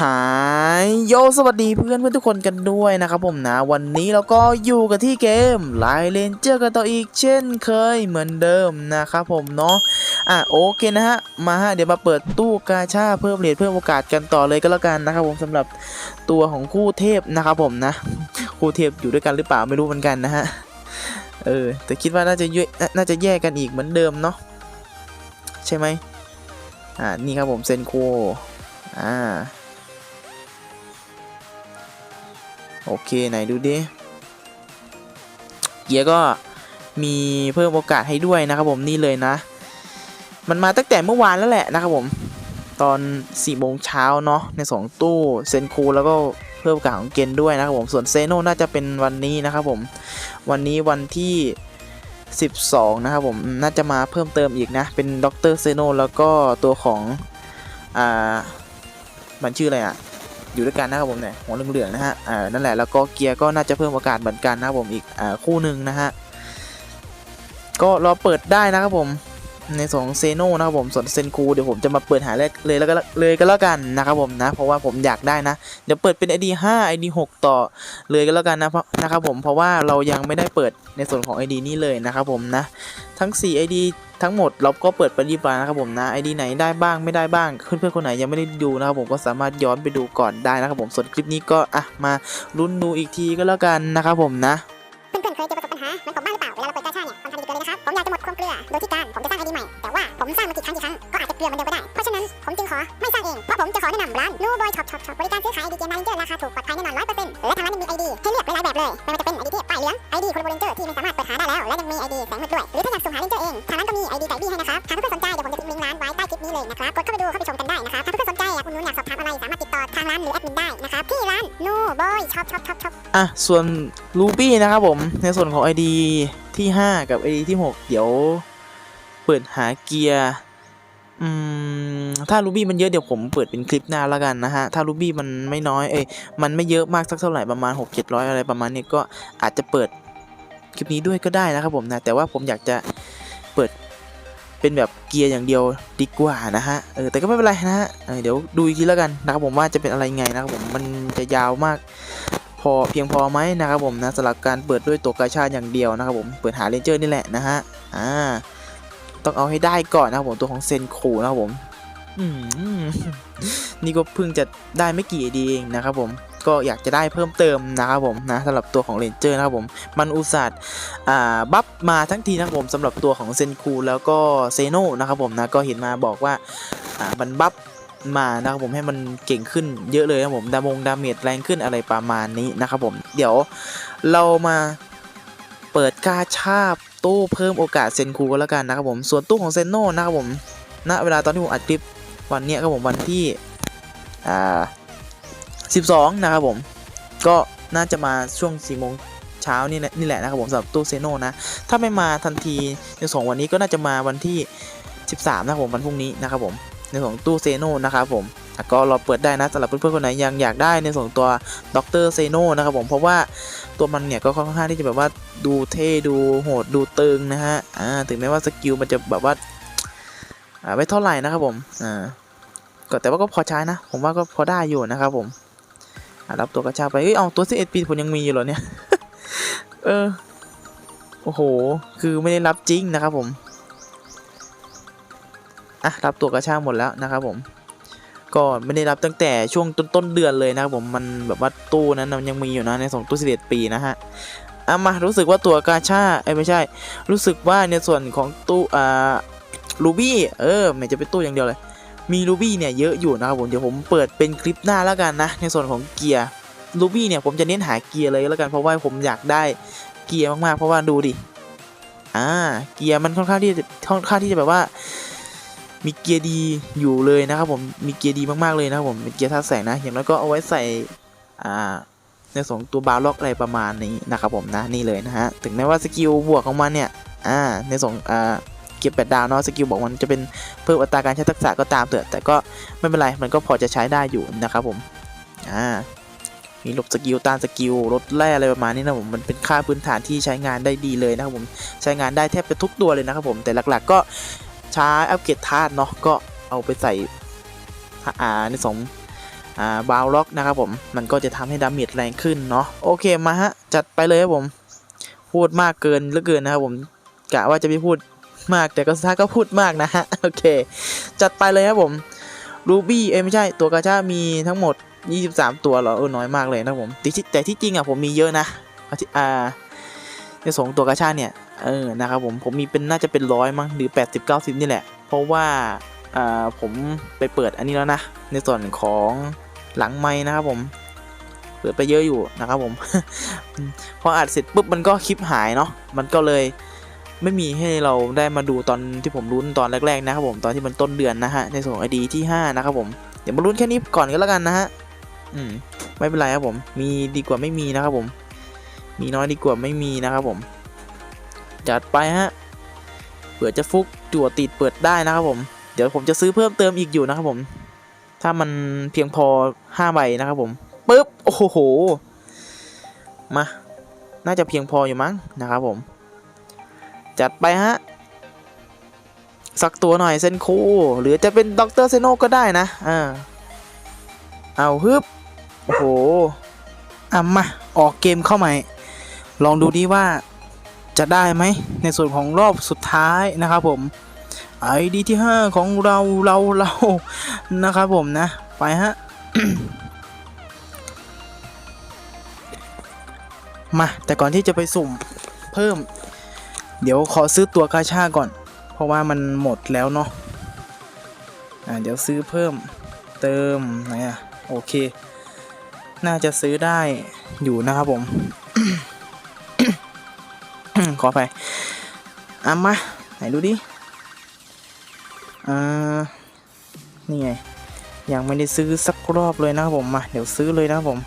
หายโยสวัสดีเพื่อนเพื่อนทุกคนกันด้วยนะครับผมนะ วันนี้เราก็อยู่กันที่เกมไลเลนเจอร์กันต่ออีกเช่นเคยเหมือนเดิมนะครับผมเนาะอะโอเคนะฮะมาฮะเดี๋ยวมาเปิดตู้กาชาเพิ่มเหรียญเพิ่มโอกาสกันต่อเลยก็แล้วกันนะครับผมสำหรับตัวของคู่เทพนะครับผมนะ คู่เทพอยู่ด้วยกันหรือเปล่าไม่รู้เหมือนกันนะฮะเออแต่คิดว่าน่าจะแยกน่าจะแยกกันอีกเหมือนเดิมเนาะใช่ไหมอ่านี่ครับผมเซนโคอ่า โอเคไหนดูดิเกียร์ก็มีเพิ่มโอกาสให้ด้วยนะครับผมนี่เลยนะ มันมาตั้งแต่เมื่อวานแล้วแหละนะครับผมตอน4ี่โมงเช้าเนาะใน 2 ตู้เซนคูแล้วก็เพิ่มโอกาสของเกนด้วยนะครับผมส่วนเซโนน่าจะเป็นวันนี้นะครับผมวันนี้วันที่ 12 นะครับผมน่าจะมาเพิ่มเติมอีกนะ เป็นด็อกเตอร์เซโนแล้วก็ตัวของอ่ามันชื่ออะไรอะ อยู่ด้วยกันนะครับผมเนี่ยหัวเหลืองๆนะฮะอ่านั่นแหละแล้วก็เกียร์ก็น่าจะเพิ่มโอกาสเหมือนกันนะครับผมอีกอ่าคู่หนึ่งนะฮะก็รอเปิดได้นะครับผมในส่วนของเซโนนะครับผมส่วนเซนคูเดี๋ยวผมจะมาเปิดหาเลยเลยแล้วก็เลยก็แล้วกันนะครับผมนะ เพราะว่าผมอยากได้นะ เดี๋ยวเปิดเป็น ID 5 ID 6 ต่อเลยก็แล้วกันนะเพราะนะครับผมเพราะว่าเรายังไม่ได้เปิดในส่วนของ ID นี้เลยนะครับผมนะ ทั้ง 4 ID ทั้งหมดเราก็เปิดไปฏิบัตินะครับผมนะไอดีไหนได้บ้างไม่ได้บ้างเพื่อนๆคนไหนยังไม่ได้ดูนะครับผมก็สามารถย้อนไปดูก่อนได้นะครับผมส่วนคลิปนี้ก็อะมาลุ้นดูอีกทีก็แล้วกันนะครับผมนะ เรั้งก็อาจจะเหมือนเดิมก็ได้ เพราะฉะนั้นผมจึงขอไม่สร้างเอง เพราะผมจะขอแนะนำร้าน New Boy Shop Shop Shop บริการซื้อขายไอดีเกมมาเลนเจอร์ราคาถูกปลอดภัยแน่นอน100%และทางร้านยังมีไอดีให้เลือกหลายๆแบบเลย ไม่ว่าจะเป็นไอดีเทพป้ายเหลืองไอดีคนโบเลนเจอร์ที่ไม่สามารถเปิดหาได้แล้ว และยังมีไอดีแสงมืดด้วย หรือถ้าอยากสุ่มหาเลนเจอร์เองทางร้านก็มีไอดีไก่บี้ให้นะครับหากเพื่อนสนใจเดี๋ยวผมจะทิ้งลิงก์ร้านไว้ใต้คลิปนี้เลยนะครับกดเข้าไปดูเข้าไปชมกันได้นะครับถ้าเพื่อนสนใจอยากอุดหนุนอยากสอบถามอะไรสามารถติดต่อทางร้านหรือแอดมินได้นะครับที่ร้าน New Boy Shop Shop Shop Shop อะส่วนรูบี้นะครับผมในส่วนของ ID ที่ 5 กับ ID ที่ 6 เดี๋ยว เปิดหาเกียร์ อืมถ้ารูบี้มันเยอะเดี๋ยวผมเปิดเป็นคลิปหน้าแล้วกันนะฮะ ถ้ารูบี้มันไม่น้อยเอ้ยมันไม่เยอะมากสักเท่าไหร่ประมาณ 6 700 อะไรประมาณนี้ก็อาจจะเปิดคลิปนี้ด้วยก็ได้นะครับผมนะแต่ว่าผมอยากจะเปิดเป็นแบบเกียร์อย่างเดียวดีกว่านะฮะเออแต่ก็ไม่เป็นไรนะฮะเเดี๋ยวดูอีกทีแล้วกันนะครับผมว่าจะเป็นอะไรไงนะครับผมมันจะยาวมากพอเพียงพอไหมนะครับผมนะสำหรับการเปิดด้วยตัวกาชาอย่างเดียวนะครับผมเปิดหาเลนเจอร์นี่แหละนะฮะอ่า ต้องเอาให้ได้ก่อนนะครับผมตัวของเซนคูนะครับผมอืมนี่ก็เพิ่งจะได้ไม่กี่ดีเองนะครับผมก็อยากจะได้เพิ่มเติมนะครับผมนะสำหรับตัวของเลนเจอร์นะครับผมมันอุตส่าห์บัฟมาทั้งทีนะครับผมสำหรับตัวของเซนคูแล้วก็เซโนนะครับผมนะก็เห็นมาบอกว่าอ่ามันบัฟมานะครับผมให้มันเก่งขึ้นเยอะเลยนะครับผมดามงดาเมจแรงขึ้นอะไรประมาณนี้นะครับผม เดี๋ยวเรามา เปิดกาชาบตู้เพิ่มโอกาสเซนคูกันแล้วกันนะครับผม ส่วนตู้ของเซนโนนะครับผม ณ เวลาตอนที่ผมอัดคลิปวันนี้ครับผมวันที่ อ่า 12 นะครับผม ก็น่าจะมาช่วง4โมงเช้านี่แหละนี่แหละนะครับผมสำหรับตู้เซโนนะ ถ้าไม่มาทันทีในสองวันนี้ก็น่าจะมาวันที่ 13 นะครับผมวันพรุ่งนี้นะครับผมในของตู้เซโนนะครับผม ก็รอเปิดได้นะสำหรับเพื่อนๆคนไหนยังอยากได้ในส่วนของตัวด็อกเตอร์เซโนนะครับผมเพราะว่าตัวมันเนี่ยก็ค่อนข้างที่จะแบบว่าดูเท่ดูโหดดูตึงนะฮะอ่าถึงแม้ว่าสกิลมันจะแบบว่าอ่าไม่เท่าไหร่นะครับผมอ่าก็แต่ว่าก็พอใช้นะ ผมว่าก็พอได้อยู่นะครับผมรับตัวกระชากไปเอ้ยเอาตัว11ปีผมยังมีอยู่เหรอเนี่ยเออโอ้โห คือไม่ได้รับจริงนะครับผม อะ รับตัวกระชากหมดแล้วนะครับผม ก็ไม่ได้รับตั้งแต่ช่วงต้นต้นเดือนเลยนะครับผมมันแบบว่าตู้นั้นมันยังมีอยู่นะในสองตู้สิบเอ็ดปีนะฮะอะมารู้สึกว่าตัวกาชาเอ้ไม่ใช่ รู้สึกว่าในส่วนของตู้อ่ารูบี้เออไม่จะเป็นตู้อย่างเดียวเลย มีรูบี้เนี่ยเยอะอยู่นะครับผมเดี๋ยวผมเปิดเป็นคลิปหน้าแล้วกันนะ ในส่วนของเกียร์รูบี้เนี่ยผมจะเน้นหาเกียร์เลยแล้วกันเพราะว่าผมอยากได้เกียร์มากๆ เพราะว่าดูดิอ่าเกียร์มันค่อนข้างที่จะค่อนข้างที่จะแบบว่า มีเกียร์ดีอยู่เลยนะครับผมมีเกียร์ดีมากๆเลยนะครับผมเป็นเกียร์ท่าแสงนะ อย่างน้อยก็เอาไว้ใส่อ่าในสองตัวบาร์ล็อกอะไรประมาณนี้นะครับผมนะนี่เลยนะฮะถึงแม้ว่าสกิลบวกของมันเนี่ยอ่าในสองอ่าเก็บแปดดาวเนาะสกิลบอกมันจะเป็นเพิ่มอัตราการใช้ทักษะก็ตามเถอะแต่ก็ไม่เป็นไรมันก็พอจะใช้ได้อยู่นะครับผมอ่ามีหลบสกิลต้านสกิลลดแร่อะไรประมาณนี้นะผมมันเป็นค่าพื้นฐานที่ใช้งานได้ดีเลยนะครับผมใช้งานได้แทบจะทุกตัวเลยนะครับผมแต่หลักๆก็ ใช้อัปเกรดธาตุเนาะก็เอาไปใส่อ่าในสองอ่าบาวล็อกนะครับผมมันก็จะทำให้ดาเมจแรงขึ้นเนาะโอเคมาฮะจัดไปเลยครับผม พูดมากเกินเหลือเกินนะครับผมกะว่าจะไม่พูดมากแต่ก็สุดท้ายก็พูดมากนะฮะโอเค จัดไปเลยครับผมรูบี้เอ้ไม่ใช่ตัวกาชามีทั้งหมด 23 ตัวเหรอเออน้อยมากเลยนะผมแต่ที่แต่ที่จริงอะผมมีเยอะนะอาที่อ่า ในสองตัวกาชาเนี่ยเออนะครับผมผมมีเป็นน่าจะเป็นร้อยมั้งหรือ 80 90 นี่แหละ เพราะว่าอ่าผมไปเปิดอันนี้แล้วนะ ในส่วนของหลังไม้นะครับผม เปิดไปเยอะอยู่นะครับผม พออัดเสร็จปุ๊บมันก็คลิปหายเนาะมันก็เลยไม่มีให้เราได้มาดูตอนที่ผมลุ้นตอนแรกๆนะครับผมตอนที่มันต้นเดือนนะฮะในส่วนของไอดีที่ 5 นะครับผมเดี๋ยวมาลุ้นแค่นี้ก่อนก็แล้วกันนะฮะอืมไม่เป็นไรครับผม มีดีกว่าไม่มีนะครับผม มีน้อยดีกว่าไม่มีนะครับผม จัดไปฮะเผื่อจะฟุกจั่วติดเปิดได้นะครับผม เดี๋ยวผมจะซื้อเพิ่มเติมอีกอยู่นะครับผม ถ้ามันเพียงพอ5ใบนะครับผมปึ๊บโอ้โหมาน่าจะเพียงพออยู่มั้งนะครับผม จัดไปฮะสักตัวหน่อยเซนคูหรือจะเป็นด็อกเตอร์เซโนก็ได้นะอ่าเอาฮึบโอ้โหอะมาออกเกมเข้าใหม่ ลองดูดีว่าจะได้ไหมในส่วนของรอบสุดท้ายนะครับผมไอดีที่ 5 ของเราเราเรานะครับผมนะ ไปฮะมา แต่ก่อนที่จะไปสุ่มเพิ่ม เดี๋ยวขอซื้อตัวกาชาก่อน เพราะว่ามันหมดแล้วเนาะอ่าเดี๋ยวซื้อเพิ่มเติมไหนอะโอเค น่าจะซื้อได้อยู่นะครับผม ขอไปอะมาไหนดูดิอ่านี่ไงยังไม่ได้ซื้อสักรอบเลยนะครับผมมาเดี๋ยวซื้อเลยนะครับผม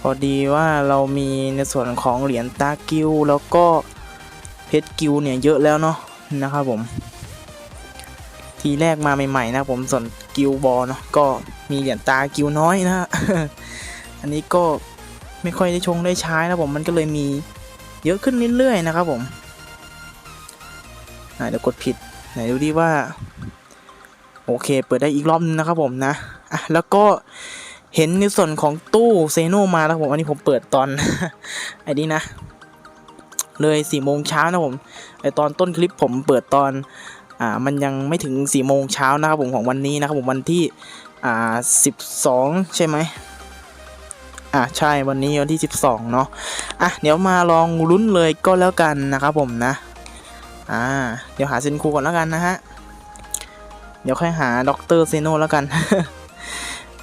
พอดีว่าเรามีในส่วนของเหรียญตากิวแล้วก็เพชรกิวเนี่ยเยอะแล้วเนาะนะครับผม ทีแรกมาใหม่ๆนะผมส่วนกิวบอลเนาะก็มีเหรียญตากิวน้อยนะ อันนี้ก็ ไม่ค่อยได้ชงได้ใช้นะผมมันก็เลยมีเยอะขึ้นเรื่อยๆนะครับผมเดี๋ยวกดผิดไหนดูดิว่า โอเค เปิดได้อีกรอบนึงนะครับผมนะอะแล้วก็เห็นในส่วนของตู้เซโนมาแล้วผมอันนี้ผมเปิดตอนไอ้นี้นะ เลยสี่โมงเช้านะผมไอตอนต้นคลิปผมเปิดตอนอ่ามันยังไม่ถึงสี่โมงเช้านะครับผมของวันนี้นะครับผมวันที่อ่าสิบสองใช่ไหม อ่าใช่วันนี้วันที่สิบสองเนาะอะเดี๋ยวมาลองลุ้นเลยก็แล้วกันนะครับผมนะ อ่า เดี๋ยวหาเซนคูก่อนแล้วกันนะฮะ เดี๋ยวค่อยหาด็อกเตอร์เซโนแล้วกัน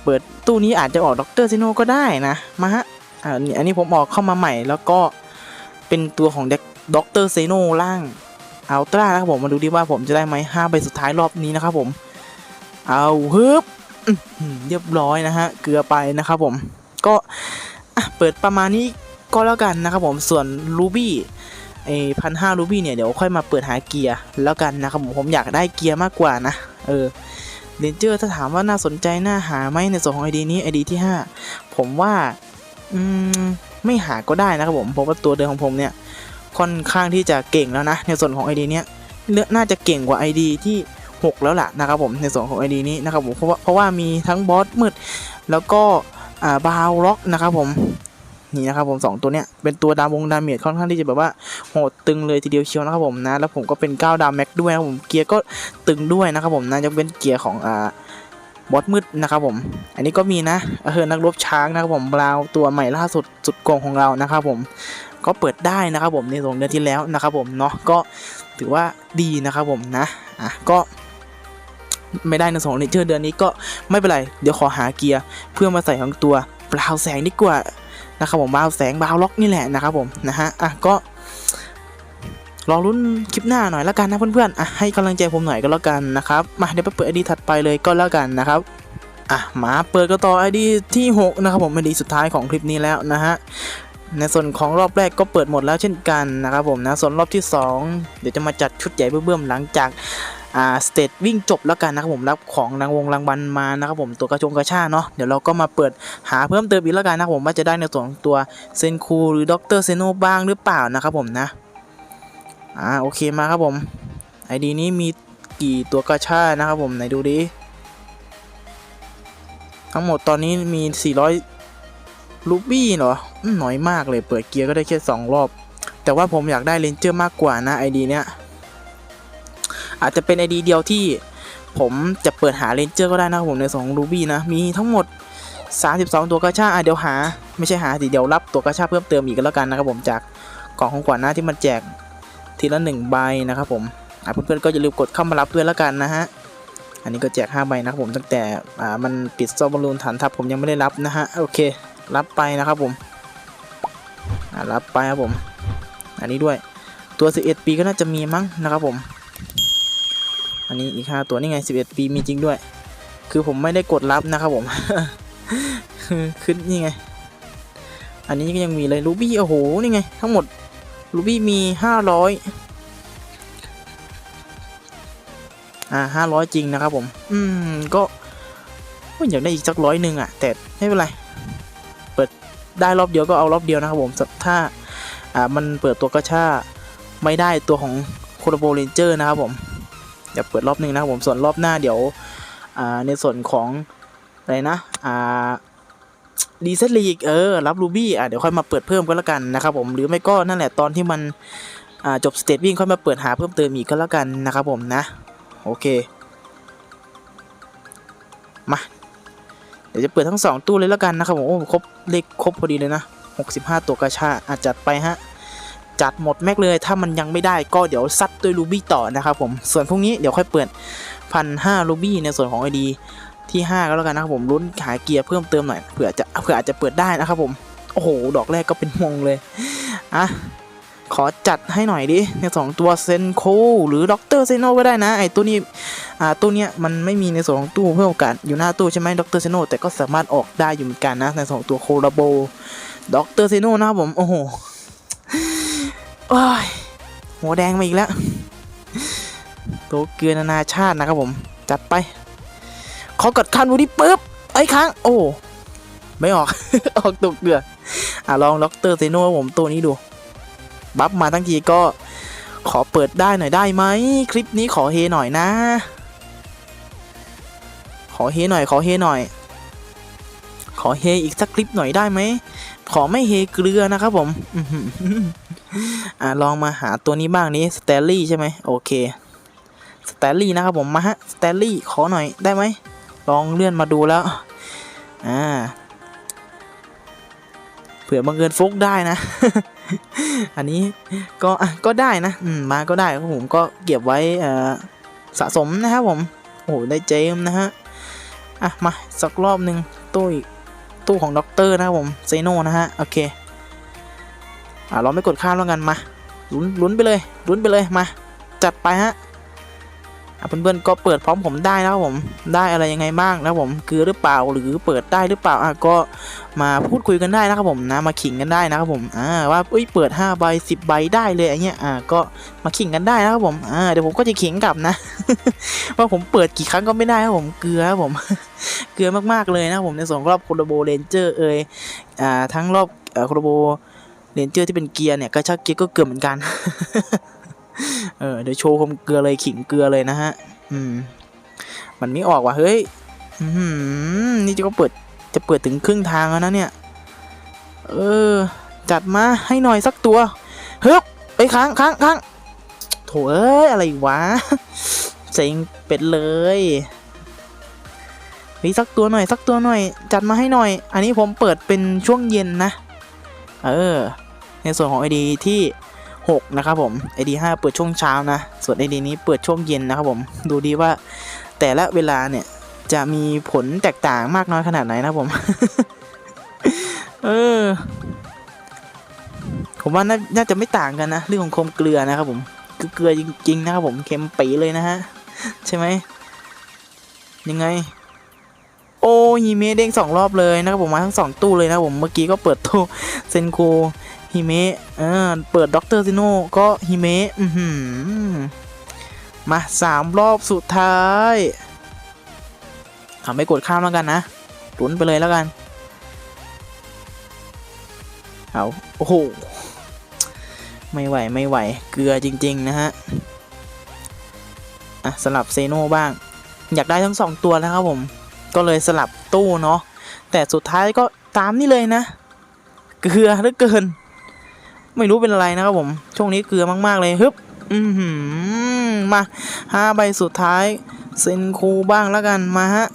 เปิดตู้นี้อาจจะออกด็อกเตอร์เซโนก็ได้นะ มาฮะอ่านี่อันนี้ผมออกเข้ามาใหม่แล้วก็เป็นตัวของด็อกเตอร์เซโนล่างอัลตร้านะครับผมมาดูดิว่าผมจะได้ไหมห้าใบสุดท้ายรอบนี้นะครับผม เอาฮึบเรียบร้อยนะฮะ เกลือไปนะครับผม ก็เปิดประมาณนี้ก็แล้วกันนะครับผมส่วนรูบี้ไอพันห้ารูบี้เนี่ยเดี๋ยวค่อยมาเปิดหาเกียร์แล้วกันนะครับผมผมอยากได้เกียร์มากกว่านะเออเรนเจอร์ถ้าถามว่าน่าสนใจน่าหาไหมในส่วนของไอดีนี้ไอดีที่ 5 ผมว่าอืมไม่หาก็ได้นะครับผมเพราะว่าตัวเดิมของผมเนี่ยค่อนข้างที่จะเก่งแล้วนะ ในส่วนของไอดีเนี้ยเลือกน่าจะเก่งกว่าไอดีที่ 6 แล้วล่ะนะครับผมในส่วนของไอดีนี้นะครับผมเพราะว่าเพราะว่ามีทั้งบอสมืด แล้วก็ อ่าบาวล็อกนะครับผมนี่นะครับผมสองตัวเนี้ยเป็นตัวดาวงดาเมจค่อนข้างที่จะแบบว่าโหดตึงเลยทีเดียวเชียวนะครับผมนะแล้วผมก็เป็น9ดาวแม็กด้วยนะครับผมเกียร์ก็ตึงด้วยนะครับผมนะจะเป็นเกียร์ของอ่าบอสมืดนะครับผม อันนี้ก็มีนะเออนักรบช้างนะครับผมบราวตัวใหม่ล่าสุดสุดโกงของเรานะครับผมก็เปิดได้นะครับผมในสองเดือนที่แล้วนะครับผมเนาะก็ถือว่าดีนะครับผมนะอะก็ ไม่ได้ในสองเดือนเดือนนี้ก็ไม่เป็นไร เดี๋ยวขอหาเกียร์เพื่อมาใส่ของตัวบราวแสงดีกว่านะครับผมบราวแสงบราวล็อกนี่แหละนะครับผมนะฮะอะก็รอรุ้นคลิปหน้าหน่อยแล้วกันนะเพื่อนๆอะให้กำลังใจผมหน่อยก็แล้วกันนะครับมาเดี๋ยวไปเปิดไอดีถัดไปเลยก็แล้วกันนะครับอะมาเปิดกันต่อไอดีที่6นะครับผมไอดีสุดท้ายของคลิปนี้แล้วนะฮะในส่วนของรอบแรกก็เปิดหมดแล้วเช่นกันนะครับผมนะส่วนรอบที่ 2 เดี๋ยวจะมาจัดชุดใหญ่เบื้อมหลังจาก อ่าสเตจวิ่งจบแล้วกันนะครับผมรับของรางวงรางวัลมานะครับผมตัวกระชงกระชาเนาะเดี๋ยวเราก็มาเปิดหาเพิ่มเติมอีกแล้วกันนะครับผมว่าจะได้ในส่วนของตัวเซนคูหรือด็อกเตอร์เซโนบ้างหรือเปล่านะครับผมนะอ่าโอเคมาครับผมไอดีนี้มีกี่ตัวกระชานะครับผมไหนดูดิทั้งหมดตอนนี้มี 400 ลูบี้เหรออืมน้อยมากเลยเปิดเกียร์ก็ได้แค่ 2 รอบ แต่ว่าผมอยากได้เลนเจอร์มากกว่านะไอดีเนี้ย อาจจะเป็นไอดีเดียวที่ผมจะเปิดหาเลนเจอร์ก็ได้นะผมในสองลูบี้นะ มีทั้งหมด 32 ตัวกระชาอะเดี๋ยวหา ไม่ใช่หาสิเดี๋ยวรับตัวกระชาเพิ่มเติมอีกก็แล้วกันนะครับผมจากกล่องของขวัญหน้าที่มันแจกทีละหนึ่งใบนะครับผมเพื่อนๆก็อย่าลืมกดเข้ามารับด้วยแล้วกันนะฮะอันนี้ก็แจก5ใบนะครับผมตั้งแต่อ่ามันปิดซอบบอลลูนฐานทัพผมยังไม่ได้รับนะฮะโอเค รับไปนะครับผมรับไปครับผม อันนี้ด้วยตัว 11 ปีก็น่าจะมีมั้งนะครับผม อันนี้อีก5ตัวนี่ไง 11 ปีมีจริงด้วย คือผมไม่ได้กดรับนะครับผม คือขึ้นนี่ไง อันนี้ก็ยังมีเลยรูบี้โอ้โหนี่ไง ทั้งหมดรูบี้มี 500 อ่าห้าร้อยจริงนะครับผม อืมก็ก็อยากได้อีกสักร้อยหนึ่งอะ แต่ไม่เป็นไร เปิดได้รอบเดียวก็เอารอบเดียวนะครับผม ถ้าอ่ามันเปิดตัวกระชาไม่ได้ตัวของโคโรโบเรนเจอร์นะครับผม ดี๋ยวเปิดรอบหนึ่งนะครับผมส่วนรอบหน้าเดี๋ยวในส่วนของอะไรนะอ่าดีเซลีกเออรับรูบี้อะเดี๋ยวค่อยมาเปิดเพิ่มก็แล้วกันนะครับผมหรือไม่ก็นั่นแหละตอนที่มันจบสเตจวิ่งค่อยมาเปิดหาเพิ่มเติมอีกก็แล้วกันนะครับผมนะโอเคมาเดี๋ยวจะเปิดทั้ง 2 ตู้เลยแล้วกันนะครับผมโอ้ครบเลขครบพอดีเลยนะ 65 ตัวกระชาอาจจัดไปฮะ จัดหมดแม็กเลย ถ้ามันยังไม่ได้ก็เดี๋ยวซัดด้วยรูบี้ต่อนะครับผมส่วนพวกนี้เดี๋ยวค่อยเปิดพันห้ารูบี้ในส่วนของไอดีที่ 5 ก็แล้วกันนะครับผมลุ้นหายเกียร์เพิ่มเติมหน่อยเผื่อจะเผื่ออาจจะเปิดได้นะครับผมโอ้โห ดอกแรกก็เป็นมงเลยอะขอจัดให้หน่อยดิในสองตัวเซนโคหรือด็อกเตอร์เซโนก็ได้นะ ไอตัวนี้อ่าตัวเนี้ยมันไม่มีในส่วนของตู้เพื่อโอกาสอยู่หน้าตู้ใช่ไหมด็อกเตอร์เซโนแต่ก็สามารถออกได้อยู่เหมือนกันนะในสองตัวโคลาโบด็อกเตอร์เซโนนะครับผมโอ้โห โอ้ยหัวแดงมาอีกแล้วตัวเกลือนานาชาตินะครับผม จัดไป ขอกดคันวูดี้ปุ๊บไอ้ยค้าง โอ้ ไม่ออก ออกตัวเกลืออะ ลองด็อกเตอร์เซโนผมตัวนี้ดู บัฟมาทั้งทีก็ขอเปิดได้หน่อยได้ไหม คลิปนี้ขอเฮหน่อยนะ ขอเฮหน่อย ขอเฮหน่อย ขอเฮอีกสักคลิปหน่อยได้ไหม ขอไม่เฮเกลือนะครับผม อ่าลองมาหาตัวนี้บ้างนี้สเตลลี่ใช่ไหมโอเคสเตลลี่นะครับผมมาฮะสเตลลี่ขอหน่อยได้ไหมลองเลื่อนมาดูแล้วอ่าเผื่อบังเอิญฟุกได้นะ อันนี้ก็ก็ได้นะมมาก็ได้ครับผมก็เก็บไว้สะสมนะครับผม โอ้ได้เจมส์นะฮะ อะมาสักรอบหนึ่งตู้ตู้ของด็อกเตอร์นะครับผมเซโนนะฮะ โอเค อะเราไม่กดข้ามแล้วกันมาลุ้นลุ้นไปเลยลุ้นไปเลยมา จัดไปฮะอะเพื่อนๆก็เปิดพร้อมผมได้นะครับผมได้อะไรยังไงบ้างนะครับผมคือหรือเปล่าหรือเปิดได้หรือเปล่าอะก็มาพูดคุยกันได้นะครับผมนะมาขิงกันได้นะครับผมอ่าว่าเอ้ยเปิด5ใบ10ใบได้เลยไอ้เงี้ยอ่าก็มาขิงกันได้นะครับผมอ่าเดี๋ยวผมก็จะขิงกลับนะ ว่าผมเปิดกี่ครั้งก็ไม่ได้ครับผมเกลือครับผมเกลือมากๆเลยนะครับผมในส่วนรอบโคโลโบเรนเจอร์เอยอ่าทั้งรอบโคโลโบ เรนเจอร์ที่เป็นเกียร์เนี่ยก็ชักเกียร์ก็เกลือเหมือนกัน เออเดี๋ยวโชว์ความเกลือเลยขิงเกลือเลยนะฮะ อืม มันไม่ออกว่ะเฮ้ยอืนี่จะก็เปิดจะเปิดถึงครึ่งทางแล้วนะเนี่ย เออ จัดมาให้หน่อยสักตัวเฮ้ยไปค้างค้างค้างโถเอ้ยอะไรวะเซ็งเป็ดเลยเฮ้ยสักตัวหน่อยสักตัวหน่อย จัดมาให้หน่อย อันนี้ผมเปิดเป็นช่วงเย็นนะ เออ ในส่วนของ ID ที่ 6 นะครับผม ID 5 เปิดช่วงเช้านะ ส่วน ID นี้เปิดช่วงเย็นนะครับผม ดูดีว่าแต่ละเวลาเนี่ยจะมีผลแตกต่างมากน้อยขนาดไหนนะผม เออ ผมว่าน่าน่าจะไม่ต่างกันนะ เรื่องของคมเกลือนะครับผมเกลือจริงๆนะครับผมเค็มปีเลยนะฮะ ใช่ไหม ยังไง โอ้ฮิเมเด้งสองรอบเลยนะครับผมมาทั้งสองตู้เลยนะครับผมเมื่อกี้ก็เปิดตู้เซนโค ฮิเมะเออเปิดด็อกเตอร์ซิโนก็ฮิเมะอือหือมาสามรอบสุดท้ายอะไม่กดข้ามแล้วกันนะลุ้นไปเลยแล้วกัน เอา โอ้โห ไม่ไหวไม่ไหว เกลือจริง ๆ นะฮะ อะ สลับเซโนบ้าง อยากได้ทั้งสองตัวนะครับผม ก็เลยสลับตู้เนาะ แต่สุดท้ายก็ตามนี่เลยนะ เกลือเหลือเกิน ไม่รู้เป็นอะไรนะครับผม ช่วงนี้เกลือมากๆเลยฮึบอือหือมาห้าใบสุดท้ายเซนคูบ้างแล้วกันมาฮะ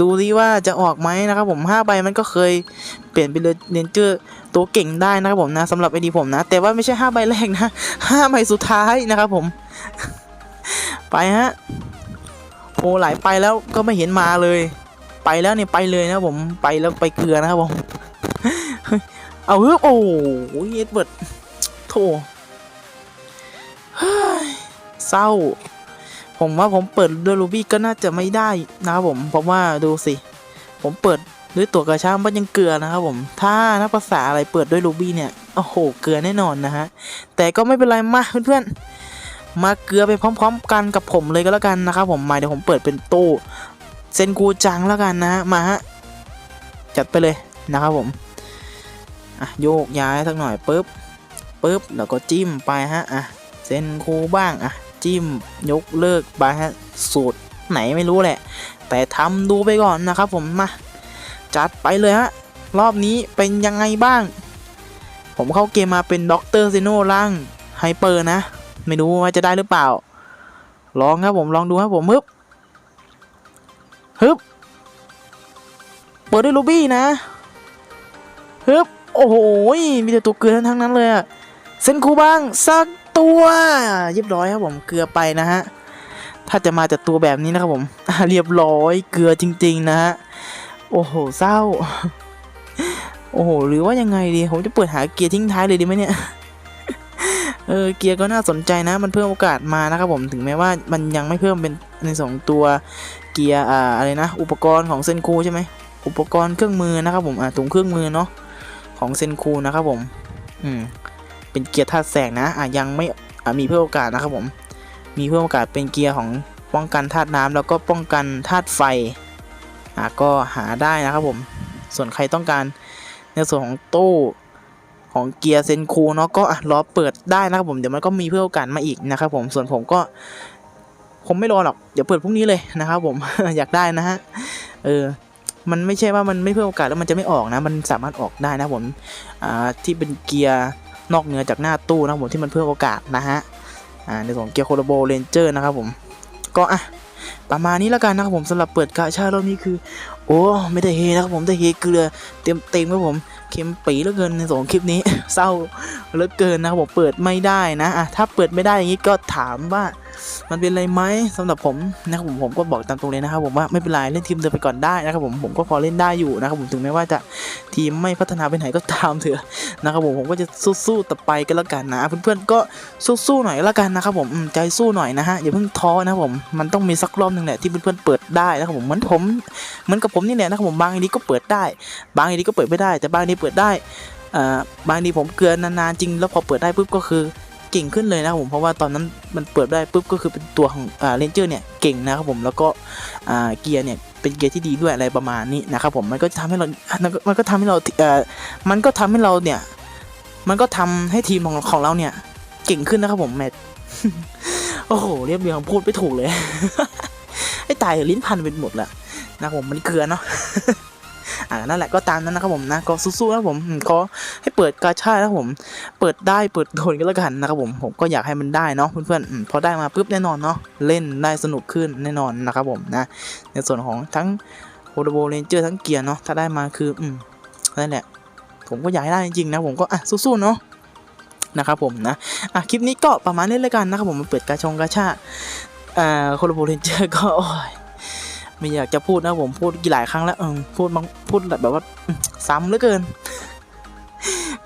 ดูดิว่าจะออกไหมนะครับผมห้าใบมันก็เคยเปลี่ยนเป็นเรนเจอร์ตัวเก่งได้นะครับผมนะสำหรับไอดีผมนะ แต่ว่าไม่ใช่ห้าใบแรกนะห้าใบสุดท้ายนะครับผม ไปฮะโอ้หลายไปแล้วก็ไม่เห็นมาเลย ไปแล้วเนี่ยไปเลยนะผมไปแล้วไปเกลือนะครับผม เอาฮึบโอ้โหเอ็ดเวิร์ดโถเศร้า ผมว่าผมเปิดด้วยรูบี้ก็น่าจะไม่ได้นะครับผม เพราะว่าดูสิ ผมเปิดด้วยตัวกระช่างมันยังเกลือนะครับผม ถ้านักภาษาอะไรเปิดด้วยรูบี้เนี่ย โอ้โห เกลือแน่นอนนะฮะ แต่ก็ไม่เป็นไรมาเพื่อนๆ มาเกลือไปพร้อม ๆ กันกับผมเลยก็แล้วกันนะครับผมมาเดี๋ยวผมเปิดเป็นตู้เซนกูจังแล้วกันนะฮะ มาฮะ จัดไปเลยนะครับผม อะโยกย้ายสักหน่อยปุ๊บปุ๊บแล้วก็จิ้มไปฮะอะเซนคูบ้างอะจิ้มยกเลิกไปฮะสูตรไหนไม่รู้แหละ แต่ทำดูไปก่อนนะครับผมมาจัดไปเลยฮะรอบนี้เป็นยังไงบ้าง ผมเข้าเกมมาเป็นด็อกเตอร์ซิโนล่างไฮเปอร์นะ ไม่รู้ว่าจะได้หรือเปล่า ลองครับผมลองดูครับผมฮึบฮึบเปิดด้วยลูบี้นะฮึบ โอ้โห มีแต่ตัวเกลือทั้งนั้นเลยอะเส้นคูบ้างสักตัวเรียบร้อยครับผมเกลือไปนะฮะ ถ้าจะมาจากตัวแบบนี้นะครับผม เรียบร้อยเกลือจริง ๆ นะฮะ โอ้โหเศร้า โอ้โห หรือว่ายังไงดี ผมจะเปิดหาเกียร์ทิ้งท้ายเลยดีไหมเนี่ย เออเกียร์ก็น่าสนใจนะ มันเพิ่มโอกาสมานะครับผมถึงแม้ว่ามันยังไม่เพิ่มเป็นในสองตัวเกียร์อ่าอะไรนะ อุปกรณ์ของเซนคูใช่ไหมอุปกรณ์เครื่องมือนะครับผมอ่าถุงเครื่องมือเนาะ ของเซนคูนะครับผม อืม เป็นเกียร์ธาตุแสงนะอ่ายังไม่อ่ามีเพิ่มโอกาสนะครับผม มีเพิ่มโอกาสเป็นเกียร์ของป้องกันธาตุน้ำแล้วก็ป้องกันธาตุไฟ อะก็หาได้นะครับผม ส่วนใครต้องการในส่วนของตู้ของเกียร์เซนคูเนาะก็อะรอเปิดได้นะครับผมเดี๋ยวมันก็มีเพื่อโอกาสมาอีกนะครับผมส่วนผมก็ผมไม่รอหรอกเดี๋ยวเปิดพรุ่งนี้เลยนะครับผมอยากได้นะฮะเออ มันไม่ใช่ว่ามันไม่เพื่อโอกาสแล้วมันจะไม่ออกนะ มันสามารถออกได้นะผมอ่าที่เป็นเกียร์นอกเหนือจากหน้าตู้นะผมที่มันเพิ่มโอกาสนะฮะอ่าในส่วนเกียร์โคโลโบเรนเจอร์นะครับผมก็อะประมาณนี้แล้วกันนะครับผมสำหรับเปิดกาชาดรอบนี้คือ โอ้ไม่ได้เฮนะครับผมแต่เฮเกลือเต็มเต็มครับผมเค็มปีเหลือเกินในสองคลิปนี้ เศร้าเหลือเกินนะครับผมเปิดไม่ได้นะอะถ้าเปิดไม่ได้อย่างนี้ก็ถามว่า มันเป็นอะไรไหมสำหรับผมนะครับผมผมก็บอกตามตรงเลยนะครับผมว่าไม่เป็นไรเล่นทีมเดินไปก่อนได้นะครับผมผมก็พอเล่นได้อยู่นะครับผมถึงแม้ว่าจะทีมไม่พัฒนาไปไหนก็ตามเถอะนะครับผมผมก็จะสู้ๆต่อไปกันแล้วกันนะเพื่อนๆก็สู้ๆหน่อยแล้วกันนะครับผมใจสู้หน่อยนะฮะอย่าเพิ่งท้อนะครับผมมันต้องมีสักรอบหนึ่งแหละที่เพื่อนๆเปิดได้นะครับผมเหมือนผมเหมือนกับผมนี่แหละนะครับผมบางทีก็เปิดได้ บางทีก็เปิดไม่ได้ แต่บางทีเปิดได้อ่าบางทีผมเกลือนานๆจริงแล้วพอเปิดได้ปุ๊บก็คือ ก่งขึ้นเลยนะครับผมเพราะว่าตอนนั้นมันเปิดได้ปุ๊บก็คือเป็นตัวของอ่าเรนเจอร์เนี่ยเก่งนะครับผมแล้วก็อ่าเกียร์เนี่ยเป็นเกียร์ที่ดีด้วยอะไรประมาณนี้นะครับผมมันก็ทำให้เรา มันก็มันก็ทำให้เราเอ่อมันก็ทำให้เราเนี่ย มันก็ทำให้ทีมของของเราเนี่ย เก่งขึ้นนะครับผมแมทโอ้โหเรียบเรียงพูดไม่ถูกเลยไอ้ตายลิ้นพันเป็นหมดละนะครับผมมันเกลือเนาะ อ่านั่นแหละก็ตามนั้นนะครับผมนะก็สู้ๆนะผมขอให้เปิดกาชาดนะผม เปิดได้เปิดโดนก็แล้วกันนะครับผมผมก็อยากให้มันได้เนาะเพื่อนๆพอได้มาปุ๊บแน่นอนเนาะเล่นได้สนุกขึ้นแน่นอนนะครับผมนะ ในส่วนของทั้งโฮโลโบเรนเจอร์ทั้งเกียร์เนาะถ้าได้มาคืออืมนั่นแหละ ผมก็อยากให้ได้จริงๆนะผมก็อะสู้ๆเนาะนะครับผมนะอะคลิปนี้ก็ประมาณนี้เลยกันนะครับผมมาเปิดกาชงกาชาอ่าโฮโลโบเรนเจอร์ก็โอ้ย ไม่อยากจะพูดนะผมพูดกี่หลายครั้งแล้วเออพูดบางพูดแบบว่าซ้ำเหลือเกิน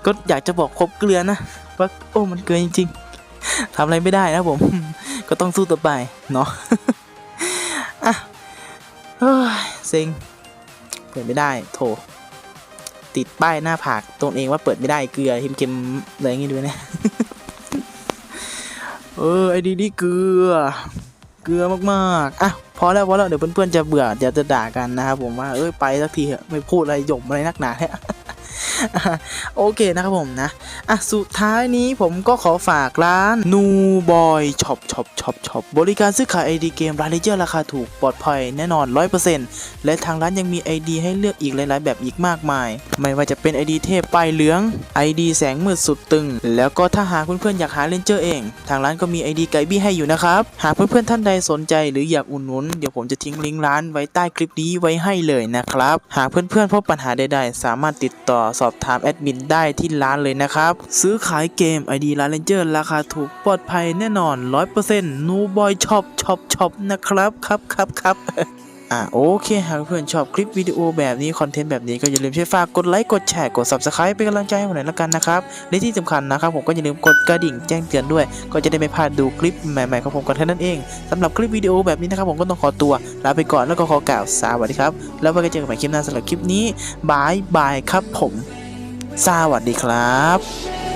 ก็อยากจะบอกครบเกลือนะว่าโอ้มันเกลือจริงๆทำอะไรไม่ได้นะผม ก็ต้องสู้ต่อไปเนาะอะเซ็งเปิดไม่ได้ โถติดป้ายหน้าผากตัวเองว่าเปิดไม่ได้เกลือเค็มๆอะไรอย่างงี้ด้วยนะเออไอ้ดีนี่เกลือ เกลือมากๆอะพอแล้วพอแล้วเดี๋ยวเพื่อนๆจะเบื่อเดี๋ยวจะด่ากันนะครับผมว่าเอ้ยไปสักทีเถอะไม่พูดอะไรหยมอะไรนักหนาเนี่ย โอเคนะครับผมนะ อะ สุดท้ายนี้ผมก็ขอฝากร้านนูบอยช็อปช็อปช็อปช็อปบริการซื้อขาย ID เกมรายเลเจอร์ราคาถูกปลอดภัยแน่นอน 100%และทางร้านยังมี ID ให้เลือกอีกหลาย ๆ แบบอีกมากมาย ไม่ว่าจะเป็น ID เทพป้ายเหลือง ID แสงมืดสุดตึง แล้วก็ถ้าหากเพื่อน ๆ อยากหาเลนเจอร์เอง ทางร้านก็มี ID ไกบี้ให้อยู่นะครับ หากเพื่อน ๆ ท่านใดสนใจหรืออยากอุดหนุน เดี๋ยวผมจะทิ้งลิงก์ร้านไว้ใต้คลิปนี้ไว้ให้เลยนะครับ หากเพื่อน ๆ พบปัญหาใด ๆ สามารถติดต่อสอบถามแอดมินได้ที่ร้านเลยนะครับ ซื้อขายเกม ID ร้านเลนเจอร์ราคาถูกปลอดภัยแน่นอน 100%นูบอยช็อปช็อปช็อปนะครับครับครับครับอ่าโอเค หากเพื่อนชอบคลิปวิดีโอแบบนี้ คอนเทนต์แบบนี้ก็อย่าลืมช่วยฝากกดไลค์ กดแชร์ กด Subscribe เป็นกำลังใจให้ผมหน่อยละกันนะครับ และที่สำคัญนะครับ ผมก็อย่าลืมกดกระดิ่งแจ้งเตือนด้วย ก็จะได้ไม่พลาดดูคลิปใหม่ๆของผมกันแค่นั้นเองสำหรับคลิปวิดีโอแบบนี้นะครับ ผมก็ต้องขอตัวลาไปก่อนแล้วก็ขอกล่าวสวัสดีครับ แล้วไว้กันเจอกันใหม่คลิปหน้าสำหรับคลิปนี้บายบายครับผม สวัสดีครับ